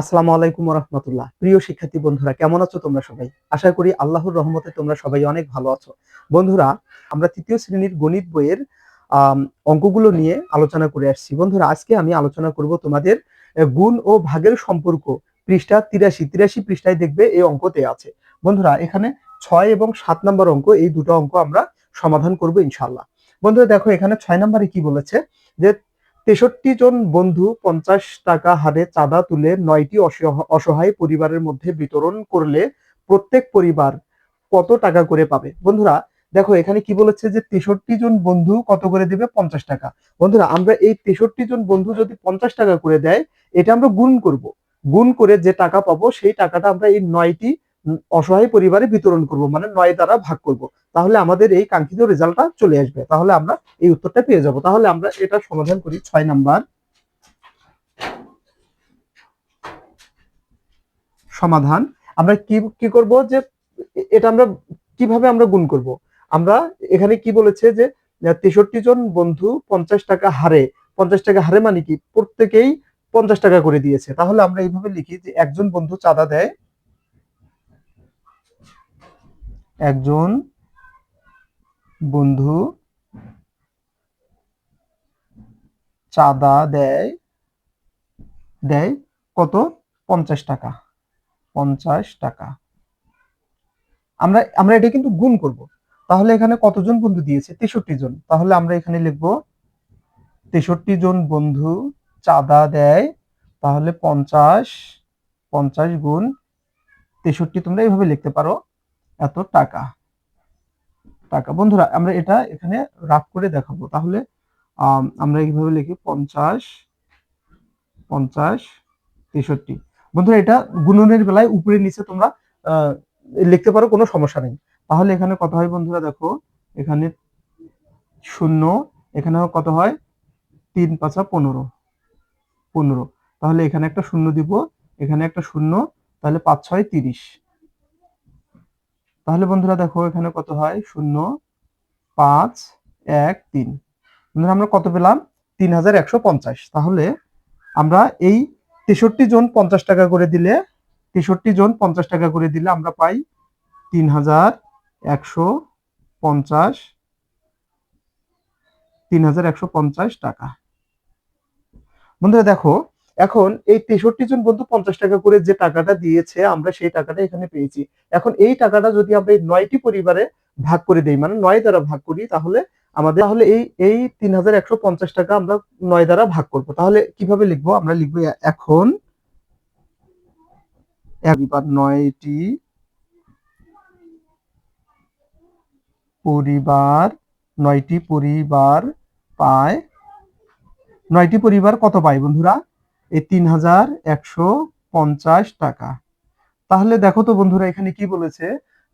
আসসালামু আলাইকুম রহমতুল্লাহ প্রিয় শিক্ষার্থী বন্ধুরা, কেমন আছো তোমরা সবাই? আশা করি আল্লাহর রহমতে তোমরা সবাই অনেক ভালো আছো। বন্ধুরা, আমরা তৃতীয় শ্রেণির গণিত বইয়ের অঙ্কগুলো নিয়ে আলোচনা করে আসছি। বন্ধুরা, আজকে আমি আলোচনা করব তোমাদের গুণ ও ভাগের সম্পর্ক। পৃষ্ঠা তিরাশি তিরাশি পৃষ্ঠায় দেখবে এই অঙ্কতে আছে। বন্ধুরা, এখানে ছয় এবং সাত নম্বর অঙ্ক, এই দুটো অঙ্ক আমরা সমাধান করব ইনশাল্লাহ বন্ধুরা, দেখো, এখানে ছয় নম্বরে কি বলেছে? যে তেষট্টি জন বন্ধু পঞ্চাশ টাকা হারে চাঁদা তুলে নয়টি অসহ- অসহায় পরিবারের মধ্যে বিতরণ করলে প্রত্যেক পরিবার কত টাকা করে পাবে? বন্ধুরা, দেখো, এখানে কি বলেছে যে তেষট্টি জন বন্ধু কত করে দিবে? পঞ্চাশ টাকা। বন্ধুরা, আমরা এই তেষট্টি জন বন্ধু যদি পঞ্চাশ টাকা করে দেয়, এটা আমরা গুণ করব। গুণ করে যে টাকা পাবো, সেই টাকাটা আমরা এই নয়টি অসহায় পরিবারে বিতরণ করব মানে নয় দ্বারা ভাগ করব। তাহলে আমাদের এই কাঙ্ক্ষিত রেজাল্টটা চলে আসবে। তাহলে আমরা এই উত্তরটা পেয়ে যাব। তাহলে আমরা এটা সমাধান করি ছয় নাম্বার। সমাধান। আমরা কি কি করব যে এটা আমরা কীভাবে আমরা গুণ করব? আমরা এখানে কি বলেছে যে তেষট্টি জন বন্ধু পঞ্চাশ টাকা হারে। পঞ্চাশ টাকা হারে মানে কি? প্রত্যেকেই পঞ্চাশ টাকা করে দিয়েছে। তাহলে আমরা এইভাবে লিখি যে একজন বন্ধু চাঁদা দেয় একজন বন্ধু চাঁদা দেয় দেয় কত? পঞ্চাশ টাকা। পঞ্চাশ টাকা। আমরা আমরা এটা কিন্তু গুণ করব। তাহলে এখানে কতজন বন্ধু দিয়েছে? তেষট্টি জন। তাহলে আমরা এখানে লিখব, তেষট্টি জন বন্ধু চাঁদা দেয়, তাহলে পঞ্চাশ পঞ্চাশ গুণ তেষট্টি তোমরা এইভাবে লিখতে পারো। এত টাকা। টাকা। বন্ধুরা, আমরা এটা এখানে রাফ করে দেখাবো। তাহলে আমরা এইভাবে লিখি পঞ্চাশ পঞ্চাশ, তেষট্টি। বন্ধুরা, এটা গুণনের বেলায় উপরে নিচে তোমরা লিখতে পারো, কোনো সমস্যা নেই। তাহলে এখানে কত হয় বন্ধুরা, দেখো, এখানে শূন্য এখানে কত হয়? তিন পাঁচা পনেরো। পনেরো। তাহলে এখানে একটা শূন্য দিব, এখানে একটা শূন্য, তাহলে পাঁচ ছয় তিরিশ। তাহলে বন্ধুরা দেখো এখানে কত হয়? শূন্য, পাঁচ, এক, তিন। বন্ধুরা আমরা কত পেলাম? তিন হাজার একশো পঞ্চাশ। তাহলে আমরা এই তেষট্টি জন পঞ্চাশ টাকা করে দিলে, তেষট্টি জন পঞ্চাশ টাকা করে দিলে আমরা পাই তিন হাজার একশো পঞ্চাশ, তিন হাজার একশো পঞ্চাশ টাকা। বন্ধুরা দেখো এখন এই তেষট্টি জন বন্ধু পঞ্চাশ টাকা করে যে টাকাটা দিয়েছে, আমরা সেই টাকাটা এখানে পেয়েছি। এখন এই টাকাটা যদি আমরা এই নয়টি পরিবারে ভাগ করে দেই মানে নয় দ্বারা ভাগ করি, তাহলে আমাদের, তাহলে এই এই তিন হাজার একশো পঞ্চাশ টাকা আমরা নয় দ্বারা ভাগ করব। তাহলে কীভাবে লিখব? আমরা লিখব এখন একবার নয়টি পরিবার নয়টি পরিবার পায়, নয়টি পরিবার কত পায় বন্ধুরা? এই তিন হাজার একশো পঞ্চাশ টাকা। তাহলে দেখো তো বন্ধুরা, এখানে কি বলেছে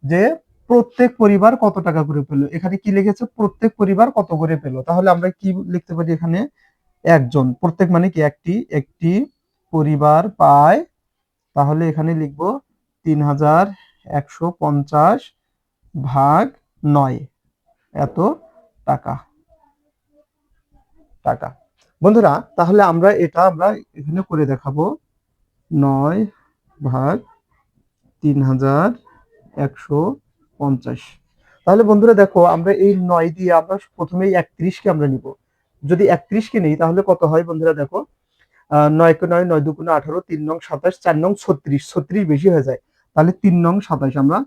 যে প্রত্যেক পরিবার কত টাকা করে পেল? এখানে কি লিখেছে? প্রত্যেক পরিবার কত করে পেল? তাহলে আমরা কি লিখতে পারি এখানে? একজন। প্রত্যেক মানে কি? একটি। একটি পরিবার পায়। তাহলে এখানে লিখব তিন হাজার একশো পঞ্চাশ ভাগ নয়। এত টাকা। টাকা। বন্ধুরা তাহলে আমরা এটা আমরা এখানে করে দেখাবো। নয় ভাগ তিন হাজার একশো পঞ্চাশ। তাহলে বন্ধুরা দেখো আমরা এই নয় দিয়ে আমরা প্রথমেই একত্রিশকে আমরা নিব। যদি একত্রিশকে নেই তাহলে কত হয় বন্ধুরা দেখো? আহ, নয় কে নয় নয় দুগুণে আঠারো তিন নং সাতাশ চার নং ছত্রিশ। ছত্রিশ বেশি হয়ে যায়। তাহলে তিন নং সাতাশ আমরা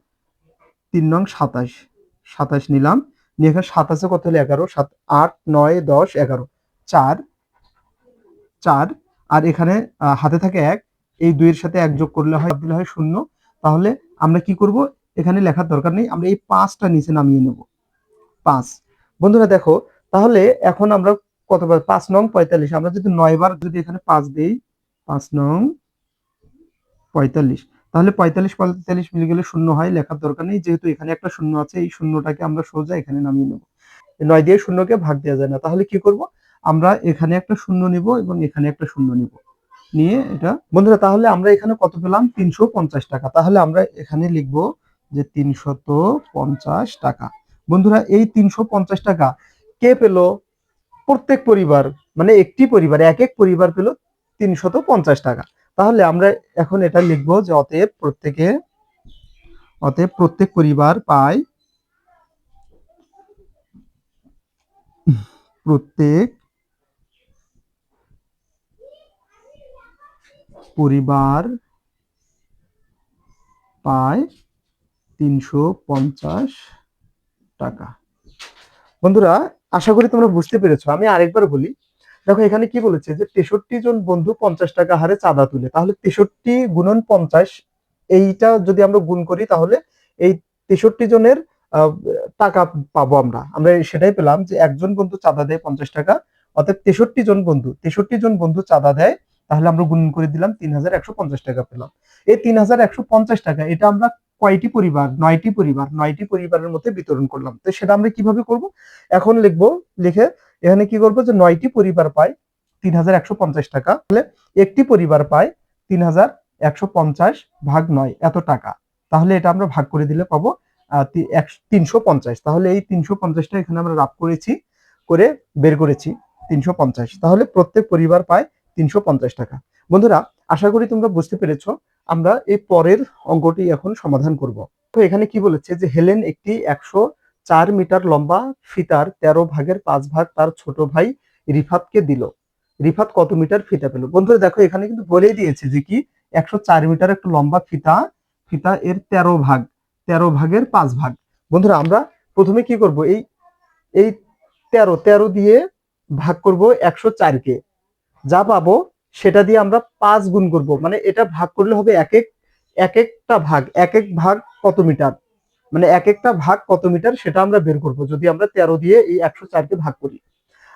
তিন নং সাতাশ সাতাশ নিলাম। নিয়ে এখানে সাতাশে কত হলো? এগারো সাত আট নয় দশ এগারো। চার চার আর এখানে হাতে থাকে এক। এই দুইয়ের সাথে এক যোগ করলে হয়, দিলে হয় শূন্য। তাহলে আমরা কি করব? এখানে লেখার দরকার নেই। আমরা এই পাঁচটা নিচে নামিয়ে নেব। পাঁচ। বন্ধুরা দেখো, তাহলে এখন আমরা কতবার? পাঁচ নং পঁয়তাল্লিশ। আমরা যদি নয় বার যদি এখানে পাঁচ দিই, পাঁচ নং পঁয়তাল্লিশ। তাহলে পঁয়তাল্লিশ পঁয়তাল্লিশ মিলে গেলে শূন্য হয়, লেখার দরকার নেই। যেহেতু এখানে একটা শূন্য আছে, এই শূন্যটাকে আমরা সোজা এখানে নামিয়ে নেব। নয় দিয়ে শূন্যকে ভাগ দেওয়া যায় না। তাহলে কি করব? আমরা এখানে একটা শূন্য নিব এবং এখানে একটা শূন্য নিব। নিয়ে এটা, বন্ধুরা, তাহলে আমরা এখানে কত পেলাম? তিনশো পঞ্চাশ টাকা। তাহলে আমরা এখানে লিখব যে তিনশত পঞ্চাশ টাকা। বন্ধুরা, এই তিনশো পঞ্চাশ টাকা কে পেল? প্রত্যেক পরিবার মানে একটি পরিবার, এক এক পরিবার পেল তিনশত পঞ্চাশ টাকা। তাহলে আমরা এখন এটা লিখব যে অতএব প্রত্যেকে, অতএব প্রত্যেক পরিবার পায় প্রত্যেক পরিবার পায় তিনশো পঞ্চাশ টাকা। বন্ধুরা, আশা করি তোমরা বুঝতে পেরেছ। আমি আরেকবার বলি, দেখো এখানে কি বলেছে যে তেষট্টি জন বন্ধু পঞ্চাশ টাকা হারে চাঁদা তুলে। তাহলে তেষট্টি গুণন পঞ্চাশ, এইটা যদি আমরা গুণ করি, তাহলে এই তেষট্টি জনের টাকা পাবো আমরা। আমরা সেটাই পেলাম যে একজন বন্ধু চাঁদা দেয় পঞ্চাশ টাকা অর্থাৎ তেষট্টি জন বন্ধু, তেষট্টি জন বন্ধু চাঁদা দেয় তাহলে আমরা গুণ করে দিলাম তিন হাজার একশো পঞ্চাশ টাকা পেলাম। এই তিন হাজার একশো পঞ্চাশ টাকা, এটা আমরা কয়টি পরিবার, নয়টি পরিবার, নয়টি পরিবারের মধ্যে বিতরণ করলাম। তো সেটা আমরা কীভাবে করব? এখন লিখব, লিখে এখানে কি করব যে নয়টি পরিবার পায় তিন হাজার একশো পঞ্চাশ টাকা, তাহলে একটি পরিবার পায় তিন হাজার একশো পঞ্চাশ ভাগ নয়, এত টাকা। তাহলে এটা আমরা ভাগ করে দিলে পাবো তিনশো পঞ্চাশ। তাহলে এই তিনশো পঞ্চাশটা এখানে আমরা রাপ করেছি, করে বের করেছি তিনশো পঞ্চাশ। তাহলে প্রত্যেক পরিবার পায় তিনশো পঞ্চাশ টাকা। বন্ধুরা, আশা করি তোমরা বুঝতে পেরেছ, আমরা এই পরের অঙ্কটি এখন সমাধান করব। তো এখানে কি বলেছে যে, হেলেন একটি একশো চার মিটার লম্বা ফিতার তেরো ভাগের পাঁচ ভাগ তার ছোট ভাই রিফাতকে দিল। রিফাত কত মিটার ফিতা পেল? বন্ধুরা, দেখো, এখানে কিন্তু বলেই দিয়েছে যে কি, একশো চার মিটার একটা লম্বা ফিতা ফিতা এর তেরো ভাগ, তেরো ভাগের পাঁচ ভাগ। বন্ধুরা, আমরা প্রথমে কি করব? এই এই তেরো তেরো দিয়ে ভাগ করব একশো চারকে। যা পাবো সেটা দিয়ে আমরা পাঁচ গুণ করব। মানে এটা ভাগ করলে হবে এক এক এক একটা ভাগ, এক এক ভাগ কত মিটার? মানে এক একটা ভাগ কত মিটার সেটা আমরা বের করব যদি আমরা তেরো দিয়ে এই একশো চারকে ভাগ করি।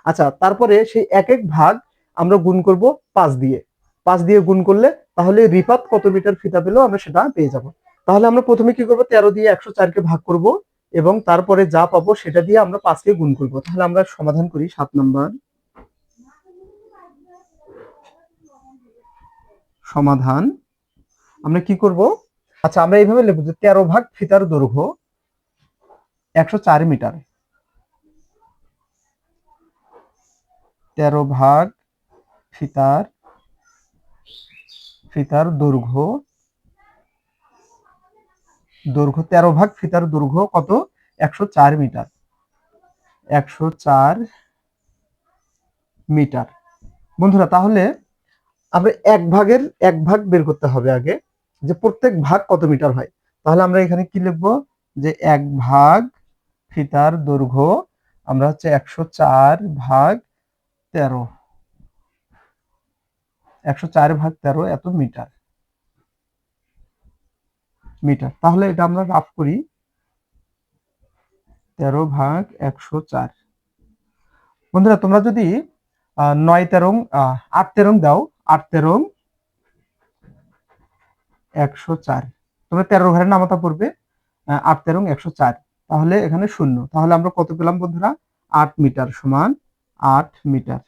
আচ্ছা তারপরে সেই এক এক ভাগ আমরা গুণ করব পাঁচ দিয়ে। পাঁচ দিয়ে গুণ করলে তাহলে রিপাত কত মিটার ফিতা পেলেও আমরা সেটা পেয়ে যাব। তাহলে আমরা প্রথমে কি করব? তেরো দিয়ে একশো চারকে ভাগ করব এবং তারপরে যা পাবো সেটা দিয়ে আমরা পাঁচকে গুণ করব। তাহলে আমরা সমাধান করি সাত নম্বর। সমাধান। আমরা কি করব? আচ্ছা আমরা এইভাবে লিখব যে তেরো ভাগ ফিতার দৈর্ঘ্য একশো চার মিটার। তেরো ভাগ ফিতার ফিতার দৈর্ঘ্য দৈর্ঘ্য তেরো ভাগ ফিতার দৈর্ঘ্য কত? একশো চার মিটার। একশো চার মিটার। বন্ধুরা, তাহলে আমরা এক ভাগের, এক ভাগ বের করতে হবে আগে যে প্রত্যেক ভাগ কত মিটার হয়। তাহলে আমরা এখানে কি লিখব? যে এক ভাগ ফিতার দৈর্ঘ্য আমরা হচ্ছে একশো চার ভাগ তেরো। একশো চার ভাগ তেরো এত মিটার। মিটার। তাহলে এটা আমরা রাফ করি। তেরো ভাগ একশো চার। বন্ধুরা, তোমরা যদি নয় তেরং আট তেরং দাও আট তেরং একশো চার। তোমরা তেরো ঘরের নামাতা পড়বে আট তেরং একশো চার। তাহলে এখানে শূন্য। তাহলে আমরা কত পেলাম বন্ধুরা? আট মিটার সমান আট মিটার।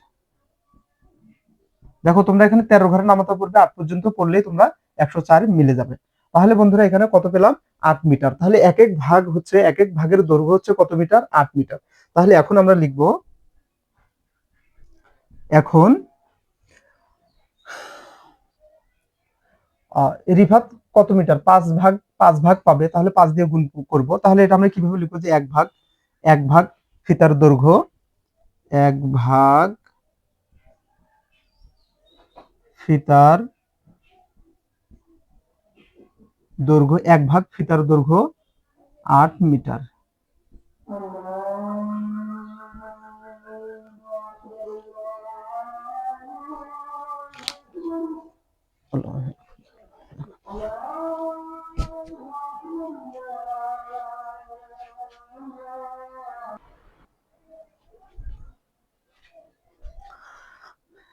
দেখো, তোমরা এখানে তেরো ঘরে নামাতা পড়বে, আট পর্যন্ত পড়লেই তোমরা একশো চার মিলে যাবে। তাহলে বন্ধুরা এখানে কত পেলাম? আট মিটার। তাহলে এক এক ভাগ হচ্ছে, এক এক ভাগের দৈর্ঘ্য হচ্ছে কত মিটার? আট মিটার। তাহলে এখন আমরা লিখব, এখন রিফাত কত মিটার? পাঁচ ভাগ পাঁচ ভাগ পাবে, তাহলে পাঁচ দিয়ে গুণ করব। তাহলে এটা আমরা কীভাবে লিখব যে এক ভাগ? এক ভাগ ফিতার দৈর্ঘ্য, এক ভাগ ফিতার দৈর্ঘ্য, এক ভাগ ফিতার দৈর্ঘ্য আট মিটার।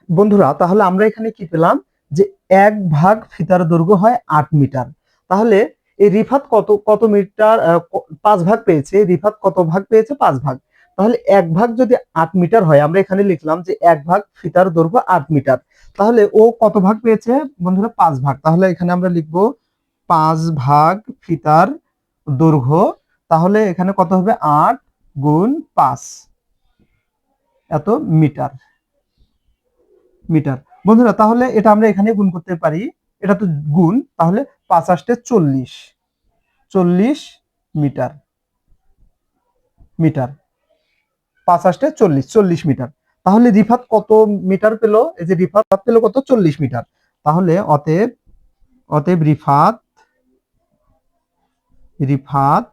বন্ধুরা, তাহলে আমরা এখানে কি পেলাম? যে এক ভাগ ফিতার দৈর্ঘ্য হয় আট মিটার। তাহলে এই রিফাত কত কত মিটার পাঁচ ভাগ পেয়েছে রিফাত কত ভাগ পেয়েছে? পাঁচ ভাগ। তাহলে এক ভাগ যদি আট মিটার হয়, আমরা এখানে লিখলাম যে এক ভাগ ফিতার দৈর্ঘ্য আট মিটার। তাহলে ও কত ভাগ পেয়েছে? বন্ধুরা, পাঁচ ভাগ। তাহলে এখানে আমরা লিখব পাঁচ ভাগ ফিতার দৈর্ঘ্য, তাহলে এখানে কত হবে? আট গুণ পাঁচ। এত মিটার। মিটার। বন্ধুরা, তাহলে এটা আমরা এখানে গুণ করতে পারি। এটা তো গুণ, তাহলে পাঁচ আষ্টে চল্লিশ। চল্লিশ মিটার। মিটার। পাঁচ আষ্টে চল্লিশ চল্লিশ মিটার। তাহলে রিফাত কত মিটার পেল? এই যে রিফাত পেল কত? চল্লিশ মিটার। তাহলে অতএব অতএব রিফাত রিফাত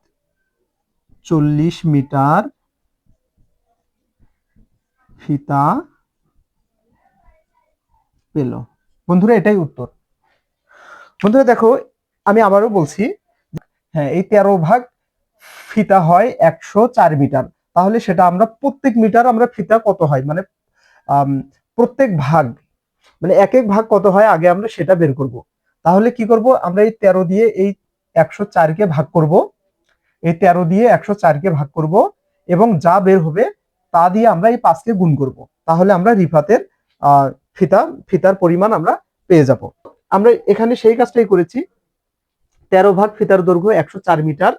চল্লিশ মিটার ফিতা পেল। বন্ধুরা, এটাই উত্তর। বন্ধুরা, দেখো, আমি আবারও বলছি হ্যাঁ এই তেরো ভাগ ফিতা হয় একশো চার মিটার। তাহলে সেটা আমরা প্রত্যেক মিটার আমরা ফিতা কত হয়? মানে প্রত্যেক ভাগ মানে এক এক ভাগ কত হয়? আগে আমরা সেটা বের করব। তাহলে কি করব? আমরা এই তেরো দিয়ে এই একশো চারকে ভাগ করব। এই তেরো দিয়ে একশো চারকে ভাগ করব এবং যা বের হবে তা দিয়ে আমরা এই পাঁচকে গুণ করব। তাহলে আমরা রিফাতের ফিতা, ফিতার পরিমাণ আমরা পেয়ে যাব। আমরা এখানে সেই কাজটাই করেছি। তেরো ভাগ ফিতার দৈর্ঘ্য একশো চার মিটার,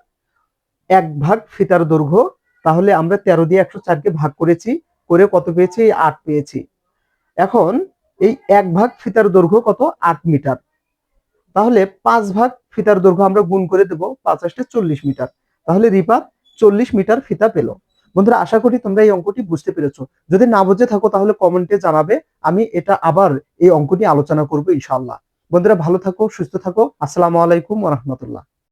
এক ভাগ ফিতার দৈর্ঘ্য। তাহলে আমরা তেরো দিয়ে একশো চারকে ভাগ করেছি, করে কত পেয়েছি? আট পেয়েছি। এখন এই এক ভাগ ফিতার দৈর্ঘ্য কত? আট মিটার। তাহলে পাঁচ ভাগ ফিতার দৈর্ঘ্য আমরা গুণ করে দেবো, পাঁচ আষ্টে চল্লিশ মিটার। তাহলে রিপাত চল্লিশ মিটার ফিতা পেল। বন্ধুরা, আশা করি তোমরা এই অঙ্কটি বুঝতে পেরেছ। যদি না বুঝে থাকো, তাহলে কমেন্টে জানাবে, আমি এটা আবার এই অঙ্কটি আলোচনা করব ইনশাল্লাহ বন্ধুরা, ভালো থাকো, সুস্থ থাকো। আসসালামু আলাইকুম রহমতুল্লাহ।